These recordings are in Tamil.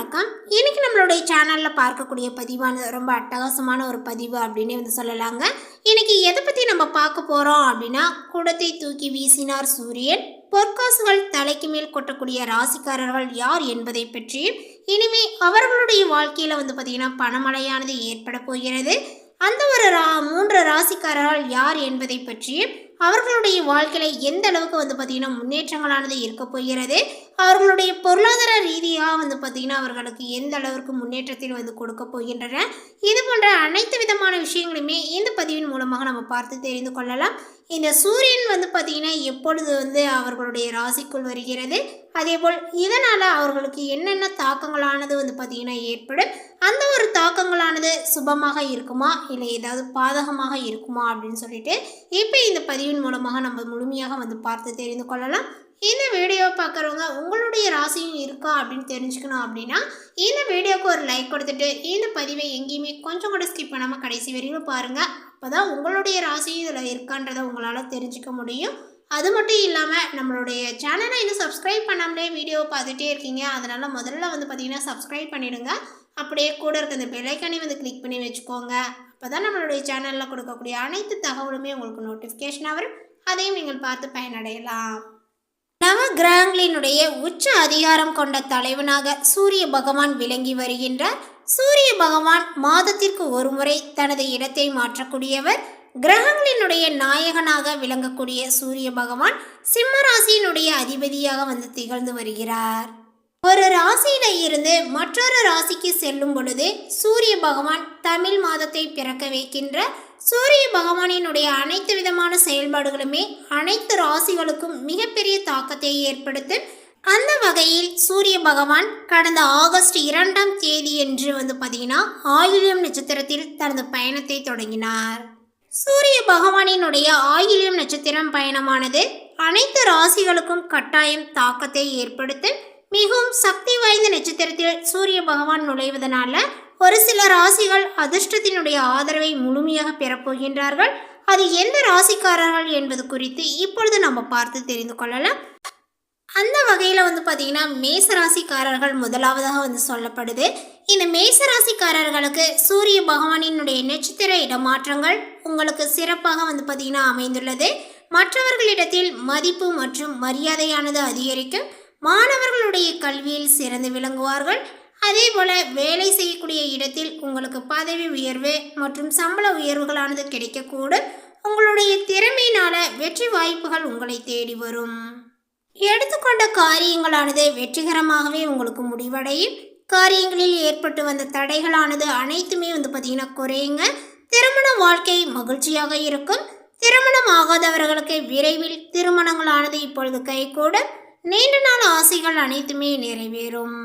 வணக்கம். இன்றைக்கி நம்மளுடைய சேனலில் பார்க்கக்கூடிய பதிவானது ரொம்ப அட்டகாசமான ஒரு பதிவு அப்படின்னு வந்து சொல்லலாங்க. இன்றைக்கி எதை பற்றி நம்ம பார்க்க போகிறோம் அப்படின்னா குடத்தை தூக்கி வீசினார் சூரியன். பொற்காசுகள் தலைக்கு மேல் கொட்டக்கூடிய ராசிக்காரர்கள் யார் என்பதை பற்றி இனிமே அவர்களுடைய வாழ்க்கையில் வந்து பார்த்திங்கன்னா பணமழையானது ஏற்பட போகிறது. அந்த ஒரு ரா மூன்று ராசிக்காரர்கள் யார் என்பதை பற்றியும் அவர்களுடைய வாழ்க்கையில் எந்த அளவுக்கு வந்து பார்த்திங்கன்னா முன்னேற்றங்களானது இருக்க போகிறது? அவர்களுடைய பொருளாதார ரீதியாக வந்து பார்த்திங்கன்னா அவர்களுக்கு எந்த அளவிற்கு முன்னேற்றத்தில் வந்து கொடுக்க போகின்றன? இது போன்ற அனைத்து விதமான விஷயங்களுமே இந்த பதிவின் மூலமாக நம்ம பார்த்து தெரிந்து கொள்ளலாம். இந்த சூரியன் வந்து பார்த்திங்கன்னா எப்பொழுது வந்து அவர்களுடைய ராசிக்குள் வருகிறது? அதேபோல் இதனால் அவர்களுக்கு என்னென்ன தாக்கங்களானது வந்து பார்த்திங்கன்னா ஏற்படும்? அந்த ஒரு தாக்கங்களானது சுபமாக இருக்குமா? இல்லை ஏதாவது பாதகமாக இருக்குமா? அப்படின்னு சொல்லிட்டு இப்போ இந்த பதிவு பதிவின் மூலமாக நம்ம முழுமையாக வந்து பார்த்து தெரிந்து கொள்ளலாம். இந்த வீடியோவை பார்க்குறவங்க உங்களுடைய ராசியும் இருக்கா அப்படின்னு தெரிஞ்சுக்கணும் அப்படின்னா இந்த வீடியோவுக்கு ஒரு லைக் கொடுத்துட்டு இந்த பதிவை எங்கேயுமே கொஞ்சம் கூட ஸ்கிப் பண்ணாமல் கடைசி வரையிலும் பாருங்கள் அப்போ தான் உங்களுடைய ராசியும் இதில் இருக்கான்றதை உங்களால் தெரிஞ்சுக்க முடியும். அது மட்டும் இல்லாமல் நம்மளுடைய சேனலை இன்னும் சப்ஸ்கிரைப் பண்ணாமலே வீடியோ பார்த்துட்டே இருக்கீங்க அதனால் முதல்ல வந்து பார்த்திங்கன்னா சப்ஸ்கிரைப் பண்ணிவிடுங்க அப்படியே கூட இருக்க இந்த பெல்லைக்கானே வந்து கிளிக் பண்ணி வச்சுக்கோங்க. அப்போ தான் நம்மளுடைய சேனலில் கொடுக்கக்கூடிய அனைத்து தகவலுமே உங்களுக்கு நோட்டிஃபிகேஷனாக வரும். அதையும் நீங்கள் பார்த்து பயனடையலாம். நவ கிரகங்களினுடைய உச்ச அதிகாரம் கொண்ட தலைவனாக சூரிய பகவான் விளங்கி வருகின்றார். சூரிய பகவான் மாதத்திற்கு ஒருமுறை தனது இடத்தை மாற்றக்கூடியவர். கிரகங்களினுடைய நாயகனாக விளங்கக்கூடிய சூரிய பகவான் சிம்ம ராசியினுடைய அதிபதியாக வந்து திகழ்ந்து வருகிறார். ஒரு ராசியில இருந்து மற்றொரு ராசிக்கு செல்லும் பொழுது சூரிய பகவான் தமிழ் மாதத்தை பிறக்க வைக்கின்ற சூரிய பகவானினுடைய அனைத்து விதமான செயல்பாடுகளுமே அனைத்து ராசிகளுக்கும் மிகப்பெரிய தாக்கத்தை ஏற்படுத்தும் அந்த வகையில் சூரிய பகவான் கடந்த ஆகஸ்ட் இரண்டாம் தேதி என்று வந்து பார்த்தீங்கன்னா ஆயில்யம் நட்சத்திரத்தில் தனது பயணத்தை தொடங்கினார். சூரிய பகவானினுடைய ஆயில்யம் நட்சத்திரம் பயணமானது அனைத்து ராசிகளுக்கும் கட்டாயம் தாக்கத்தை ஏற்படுத்தும் மிகவும் சக்தி வாய்ந்த நட்சத்திரத்தில் சூரிய பகவான் நுழைவதனால ஒரு சில ராசிகள் அதிர்ஷ்டத்தினுடைய ஆதரவை முழுமையாக பெறப்போகின்றார்கள் அது எந்த ராசிக்காரர்கள் என்பது குறித்து இப்பொழுது நம்ம பார்த்து தெரிந்து கொள்ளலாம். அந்த வகையில் வந்து பார்த்தீங்கன்னா மேசராசிக்காரர்கள் முதலாவதாக வந்து சொல்லப்படுது. இந்த மேச ராசிக்காரர்களுக்கு சூரிய பகவானினுடைய நட்சத்திர இடமாற்றங்கள் உங்களுக்கு சிறப்பாக வந்து பார்த்தீங்கன்னா அமைந்துள்ளது. மற்றவர்களிடத்தில் மதிப்பு மற்றும் மரியாதையானது அதிகரிக்கும். மாணவர்களுடைய கல்வியில் சிறந்து விளங்குவார்கள். அதே போல வேலை செய்யக்கூடிய இடத்தில் உங்களுக்கு பதவி உயர்வு மற்றும் சம்பள உயர்வுகளானது கிடைக்கக்கூடும். உங்களுடைய திறமையினால வெற்றி வாய்ப்புகள் உங்களை தேடி வரும். எடுத்துக்கொண்ட காரியங்களானது வெற்றிகரமாகவே உங்களுக்கு முடிவடையும். காரியங்களில் ஏற்பட்டு வந்த தடைகளானது அனைத்துமே வந்து பார்த்தீங்கன்னா குறையுங்க. திருமண வாழ்க்கை மகிழ்ச்சியாக இருக்கும். திருமணம் ஆகாதவர்களுக்கு விரைவில் திருமணங்களானது இப்பொழுது கைகூடும். நீண்ட ஆசைகள் அனைத்துமே நிறைவேறும்.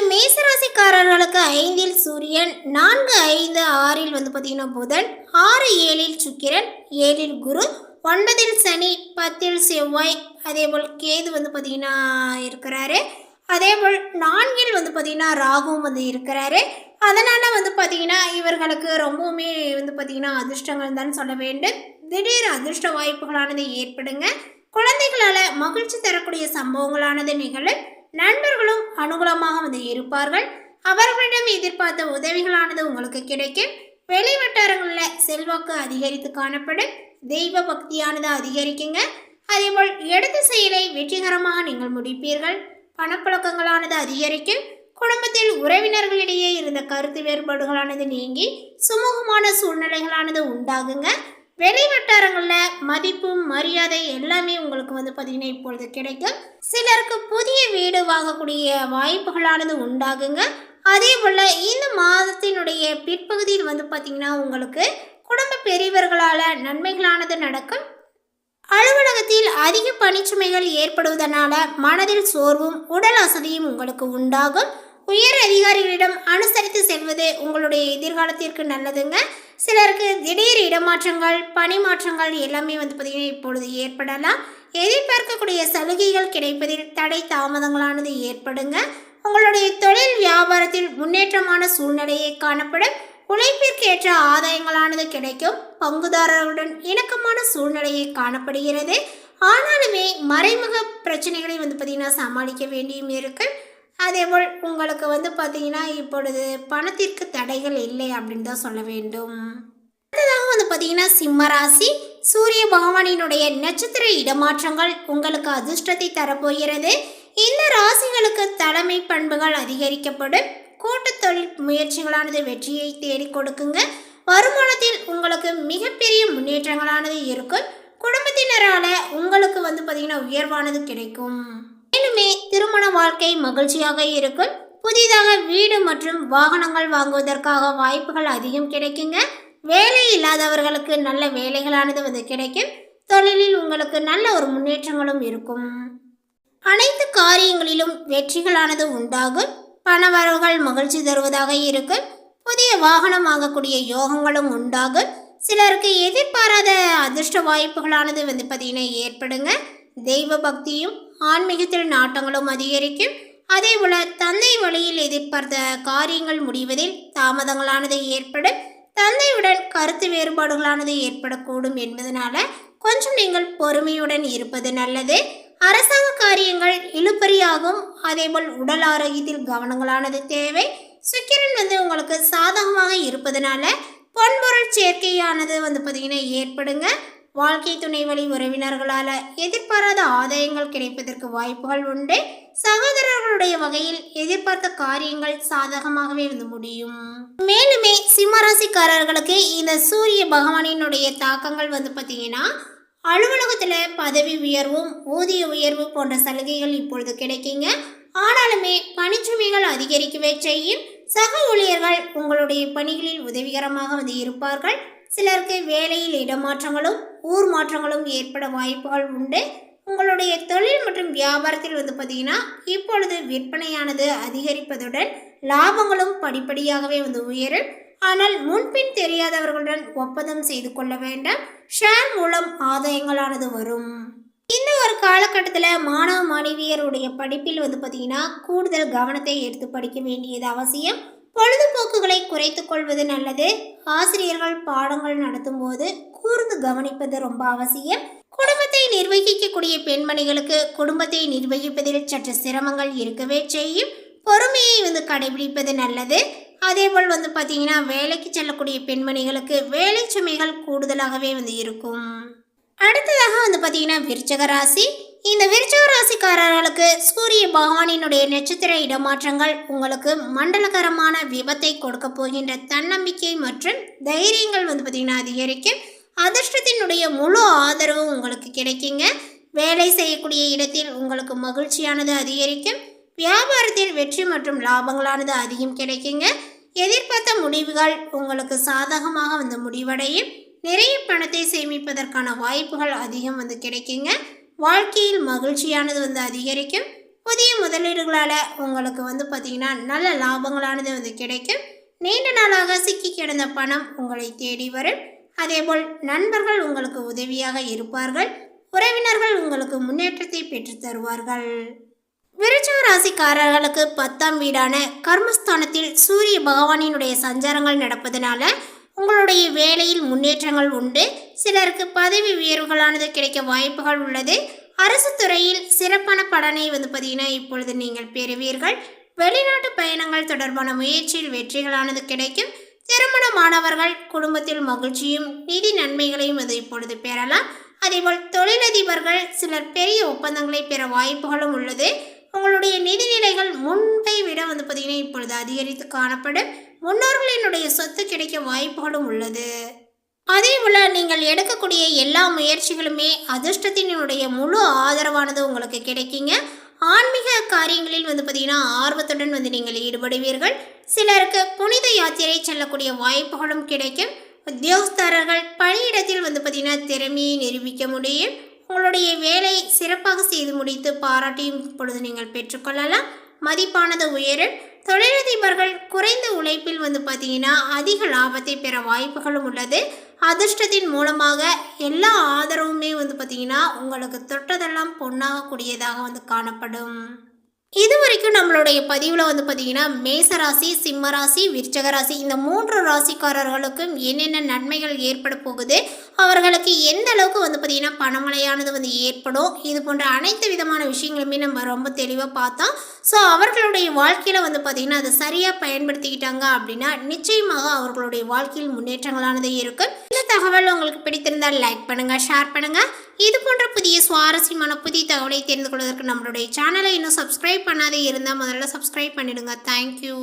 மேசராசிக்காரர்களுக்கு ஐந்தில் சூரியன் நான்கு ஐந்து ஆறில் வந்து பார்த்தீங்கன்னா புதன் ஆறு ஏழில் சுக்கிரன் ஏழில் குரு ஒன்பதில் சனி பத்தில் செவ்வாய் அதே போல் கேது வந்து பார்த்தீங்கன்னா இருக்கிறாரு. அதே போல் நான்கில் வந்து பார்த்தீங்கன்னா ராகுவும் வந்து இருக்கிறாரு. அதனால் வந்து பார்த்தீங்கன்னா இவர்களுக்கு ரொம்பவுமே வந்து பார்த்தீங்கன்னா அதிர்ஷ்டங்கள் தான் சொல்ல வேண்டும். திடீர் அதிர்ஷ்ட வாய்ப்புகளானது ஏற்படுங்க. குழந்தைகளால் மகிழ்ச்சி தரக்கூடிய சம்பவங்களானது நிகழ நண்பர்களும் அனுகூலமாக வந்து இருப்பார்கள். அவர்களிடம் எதிர்பார்த்த உதவிகளானது உங்களுக்கு கிடைக்கும். வெளி வட்டாரங்களில் செல்வாக்கு அதிகரித்து காணப்படும். தெய்வ பக்தியானது அதிகரிக்குங்க. அதேபோல் எடுத்த செயலை வெற்றிகரமாக நீங்கள் முடிப்பீர்கள். பணப்புழக்கங்களானது அதிகரிக்கும். குடும்பத்தில் உறவினர்களிடையே இருந்த கருத்து வேறுபாடுகளானது நீங்கி சுமூகமான சூழ்நிலைகளானது உண்டாகுங்க. வெளி வட்டாரங்களில் மதிப்பு மரியாதை எல்லாமே உங்களுக்கு வந்து பார்த்தீங்கன்னா இப்பொழுது கிடைக்கும். சிலருக்கு புதிய வீடு வாங்கக்கூடிய வாய்ப்புகளானது உண்டாகுங்க. அதே போல் இந்த மாதத்தினுடைய பிற்பகுதியில் வந்து பார்த்தீங்கன்னா உங்களுக்கு குடும்ப பெரியவர்களால் நன்மைகளானது நடக்கும். அலுவலகத்தில் அதிக பணிச்சுமைகள் ஏற்படுவதனால மனதில் சோர்வும் உடல் அசதியும் உங்களுக்கு உண்டாகும். உயர் அதிகாரிகளிடம் அனுசரித்து செல்வது உங்களுடைய எதிர்காலத்திற்கு நல்லதுங்க. சிலருக்கு திடீர் இடமாற்றங்கள் பணி மாற்றங்கள் எல்லாமே வந்து பார்த்திங்கன்னா இப்பொழுது ஏற்படலாம். எதிர்பார்க்கக்கூடிய சலுகைகள் கிடைப்பதில் தடை தாமதங்களானது ஏற்படுங்க. உங்களுடைய தொழில் வியாபாரத்தில் முன்னேற்றமான சூழ்நிலையை காணப்படும். உழைப்பிற்கு ஏற்ற ஆதாயங்களானது கிடைக்கும். பங்குதாரர்களுடன் இணக்கமான சூழ்நிலையை காணப்படுகிறது. ஆனாலுமே மறைமுக பிரச்சனைகளை வந்து பார்த்திங்கன்னா சமாளிக்க வேண்டியும் இருக்குது அதேபோல் உங்களுக்கு வந்து பார்த்தீங்கன்னா இப்பொழுது பணத்திற்கு தடைகள் இல்லை அப்படின்னு தான் சொல்ல வேண்டும். அடுத்ததாக வந்து பார்த்தீங்கன்னா சிம்ம ராசி சூரிய பகவானினுடைய நட்சத்திர இடமாற்றங்கள் உங்களுக்கு அதிர்ஷ்டத்தை தரப்போகிறது. இந்த ராசிகளுக்கு தலைமை பண்புகள் அதிகரிக்கப்படும். கூட்டத்தொழில் முயற்சிகளானது வெற்றியை தேடி கொடுக்குங்க. வருமானத்தில் உங்களுக்கு மிகப்பெரிய முன்னேற்றங்களானது இருக்கும். குடும்பத்தினரால் உங்களுக்கு வந்து பார்த்தீங்கன்னா உயர்வானது கிடைக்கும். இனிமே திருமண வாழ்க்கை மகிழ்ச்சியாக இருக்கும். புதிதாக வீடு மற்றும் வாகனங்கள் வாங்குவதற்காக வாய்ப்புகள் அதிகம் கிடைக்குங்க. வேலை இல்லாதவர்களுக்கு நல்ல வேலைகளானது வந்து கிடைக்கும். தொழிலில் உங்களுக்கு நல்ல ஒரு முன்னேற்றங்களும் இருக்கும். அனைத்து காரியங்களிலும் வெற்றிகளானது உண்டாகும். பணவரவுகள் மகிழ்ச்சி தருவதாக இருக்கும். புதிய வாகனம் வாங்கக்கூடிய யோகங்களும் உண்டாகும். சிலருக்கு எதிர்பாராத அதிர்ஷ்ட வாய்ப்புகளானது வந்து பார்த்தீங்கன்னா ஏற்படுங்க. தெய்வ பக்தியும் ஆன்மீகத்தில் நாட்டங்களும் அதிகரிக்கும். அதே போல தந்தை வழியில் எதிர்பார்த்த காரியங்கள் முடிவதில் தாமதங்களானது ஏற்படும். தந்தையுடன் கருத்து வேறுபாடுகளானது ஏற்படக்கூடும் என்பதனால கொஞ்சம் நீங்கள் பொறுமையுடன் இருப்பது நல்லது. அரசாங்க காரியங்கள் இழுபறியாகும். அதேபோல் உடல் ஆரோக்கியத்தில் கவனங்களானது தேவை. சுக்கிரன் வந்து உங்களுக்கு சாதகமாக இருப்பதனால பொன்பொருள் சேர்க்கையானது வந்து பார்த்தீங்கன்னா ஏற்படுங்க. வாழ்க்கை துணை வழி உறவினர்களால் எதிர்பாராத ஆதாயங்கள் கிடைப்பதற்கு வாய்ப்புகள் உண்டு. சகோதரர்களுடைய வகையில் எதிர்பார்த்த காரியங்கள் சாதகமாகவே இருந்து முடியும். மேலுமே சிம்மராசிக்காரர்களுக்கு இந்த சூரிய பகவானினுடைய தாக்கங்கள் வந்து பார்த்தீங்கன்னா அலுவலகத்தில் பதவி உயர்வும் ஊதிய உயர்வு போன்ற சலுகைகள் இப்பொழுது கிடைக்குங்க. ஆனாலுமே பணிச்சுமைகள் அதிகரிக்கவே செய்யும். சக ஊழியர்கள் உங்களுடைய பணிகளில் உதவிகரமாக வந்து இருப்பார்கள். சிலருக்கு வேலையில் இடமாற்றங்களும் ஊர் மாற்றங்களும் ஏற்பட வாய்ப்புகள் உண்டு. உங்களுடைய தொழில் மற்றும் வியாபாரத்தில் வந்து பார்த்தீங்கன்னா இப்பொழுது விற்பனையானது அதிகரிப்பதுடன் லாபங்களும் படிப்படியாகவே வந்து உயரும். ஆனால் முன்பின் தெரியாதவர்களுடன் ஒப்பந்தம் செய்து கொள்ள வேண்டாம். ஷேர் மூலம் ஆதாயங்களானது வரும். இந்த ஒரு காலகட்டத்தில் மாணவ மாணவியருடைய படிப்பில் வந்து பார்த்தீங்கன்னா கூடுதல் கவனத்தை எடுத்து படிக்க வேண்டியது அவசியம். பொழுதுபோக்குகளை குறைத்து கொள்வது நல்லது. ஆசிரியர்கள் பாடங்கள் நடத்தும் போது கூர்ந்து கவனிப்பது ரொம்ப அவசியம். குடும்பத்தை நிர்வகிக்கக்கூடிய பெண்மணிகளுக்கு குடும்பத்தை நிர்வகிப்பதில் சற்று சிரமங்கள் இருக்கவே செய்யும். பொறுமையை வந்து கடைபிடிப்பது நல்லது. அதேபோல் வந்து பார்த்தீங்கன்னா வேலைக்கு செல்லக்கூடிய பெண்மணிகளுக்கு வேலை சுமைகள் கூடுதலாகவே வந்து இருக்கும். அடுத்ததாக வந்து பார்த்தீங்கன்னா விருச்சக ராசி. இந்த விருச்சக ராசிக்காரர்களுக்கு சூரிய பகவானினுடைய நட்சத்திர இடமாற்றங்கள் உங்களுக்கு மண்டலகரமான விபத்தை கொடுக்க போகின்ற தன்னம்பிக்கை மற்றும் தைரியங்கள் வந்து பார்த்திங்கன்னா அதிகரிக்கும். அதிர்ஷ்டத்தினுடைய முழு ஆதரவு உங்களுக்கு கிடைக்குங்க. வேலை செய்யக்கூடிய இடத்தில் உங்களுக்கு மகிழ்ச்சியானது அதிகரிக்கும். வியாபாரத்தில் வெற்றி மற்றும் லாபங்களானது அதிகம் கிடைக்குங்க. எதிர்பார்த்த முடிவுகள் உங்களுக்கு சாதகமாக வந்து முடிவடையும். நிறைய பணத்தை சேமிப்பதற்கான வாய்ப்புகள் அதிகம் வந்து கிடைக்குங்க. வாழ்க்கையில் மகிழ்ச்சியானது வந்து அதிகரிக்கும். புதிய முதலீடுகளால் உங்களுக்கு வந்து பார்த்திங்கன்னா நல்ல லாபங்களானது வந்து கிடைக்கும். நீண்ட நாளாக சிக்கி கிடந்த பணம் உங்களை தேடி வரும். அதேபோல் நண்பர்கள் உங்களுக்கு உதவியாக இருப்பார்கள். உறவினர்கள் உங்களுக்கு முன்னேற்றத்தை பெற்று தருவார்கள். விருச்சக ராசிக்காரர்களுக்கு பத்தாம் வீடான கர்மஸ்தானத்தில் சூரிய பகவானினுடைய சஞ்சாரங்கள் நடப்பதனால உங்களுடைய வேலையில் முன்னேற்றங்கள் உண்டு. சிலருக்கு பதவி உயர்வுகளானது கிடைக்க வாய்ப்புகள் உள்ளது. அரசு துறையில் சிறப்பான பலனை வந்து பார்த்தீங்கன்னா இப்பொழுது நீங்கள் பெறுவீர்கள். வெளிநாட்டு பயணங்கள் தொடர்பான முயற்சியில் வெற்றிகளானது கிடைக்கும். திருமணமானவர்கள் குடும்பத்தில் மகிழ்ச்சியும் நிதி நன்மைகளையும் அது இப்பொழுது பெறலாம். அதேபோல் தொழிலதிபர்கள் சிலர் பெரிய ஒப்பந்தங்களை பெற வாய்ப்புகளும் உள்ளது. உங்களுடைய நிதிநிலைகள் முன்பை விட வந்து பார்த்தீங்கன்னா இப்பொழுது அதிகரித்து காணப்படும். முன்னோர்களினுடைய சொத்து கிடைக்க வாய்ப்புகளும் உள்ளது. அதே போல் நீங்கள் எடுக்கக்கூடிய எல்லா முயற்சிகளுமே அதிர்ஷ்டத்தினுடைய முழு ஆதரவானது உங்களுக்கு கிடைக்குங்க. ஆன்மீக காரியங்களில் வந்து பார்த்தீங்கன்னா ஆர்வத்துடன் வந்து நீங்கள் ஈடுபடுவீர்கள். சிலருக்கு புனித யாத்திரை செல்லக்கூடிய வாய்ப்புகளும் கிடைக்கும். உத்தியோகஸ்தரர்கள் பணியிடத்தில் வந்து பார்த்தீங்கன்னா திறமையை நிரூபிக்க முடியும். உங்களுடைய வேலை சிறப்பாக செய்து முடித்து பாராட்டியும் இப்பொழுது நீங்கள் பெற்றுக்கொள்ளலாம். மதிப்பானது உயரும். தொழிலதிபர்கள் குறைந்த உழைப்பில் வந்து பார்த்தீங்கன்னா அதிக லாபத்தை பெற வாய்ப்புகளும் உள்ளது. அதிர்ஷ்டத்தின் மூலமாக எல்லா ஆதரவுமே வந்து பார்த்தீங்கன்னா உங்களுக்கு தொட்டதெல்லாம் பொண்ணாகக்கூடியதாக வந்து காணப்படும். இது வரைக்கும் நம்மளுடைய பதிவில் வந்து பார்த்திங்கன்னா மேசராசி சிம்மராசி விருச்சக ராசி இந்த மூன்று ராசிக்காரர்களுக்கும் என்னென்ன நன்மைகள் ஏற்பட போகுது அவர்களுக்கு எந்த அளவுக்கு வந்து பார்த்திங்கன்னா பணமழையானது வந்து ஏற்படும்? இது போன்ற அனைத்து விதமான விஷயங்களுமே நம்ம ரொம்ப தெளிவாக பார்த்தோம் ஸோ அவர்களுடைய வாழ்க்கையில் வந்து பார்த்திங்கன்னா அதை சரியாக பயன்படுத்திக்கிட்டாங்க அப்படின்னா நிச்சயமாக அவர்களுடைய வாழ்க்கையில் முன்னேற்றங்களானது இருக்கும் இந்த தகவல் உங்களுக்கு பிடித்திருந்தால் லைக் பண்ணுங்கள் ஷேர் பண்ணுங்கள் இது போன்ற புதிய சுவாரஸ்யமான புதிய தகவலை தெரிந்து கொள்வதற்கு நம்மளுடைய சேனலை இன்னும் சப்ஸ்கிரைப் பண்ணாதே இருந்தால் முதல்ல சப்ஸ்கிரைப் பண்ணிடுங்க. தேங்க்யூ